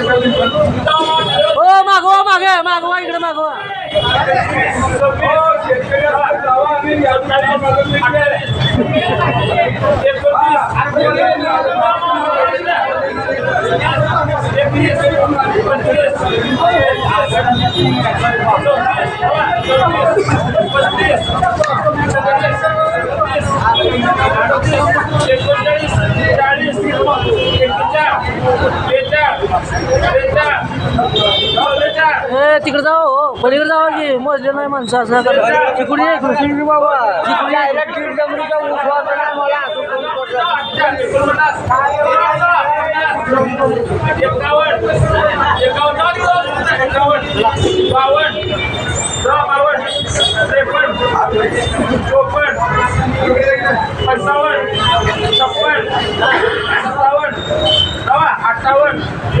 ये, इकडे ओ मागवा मागे मागवा इकडे मागवा ए तिकडे जाऊ हो. पलीकडे जाऊ की. मोजले नाही माणसं असं. नका. चिकुडी ये. इकडे पंचावन्न बाबा सत्तावन्न अठ्ठावन्न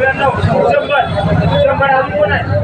नव्याण्णव शंभर. शंभर. अजून कोण आहे?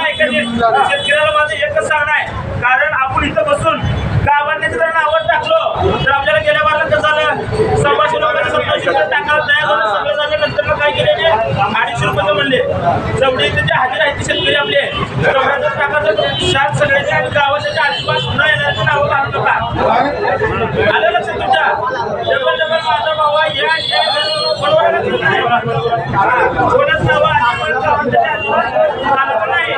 शेतकऱ्याला माझं एकच सांगणं आहे. कारण आपण इथं बसून शेतकऱ्याने अडीचशे रुपयाचं म्हणले जवळ इथे जे हजर आहेत ते शेतकरी आपले चौऱ्याहत्तर टाकाचं शात सगळ्याच्या आणि गावाच्या आजूबाज न येण्याचं नावं घालू नका. आलं लक्षात तुमच्या? डबल डबल माझा भावा या या कोणाच नावं आजूबाजूला नाही.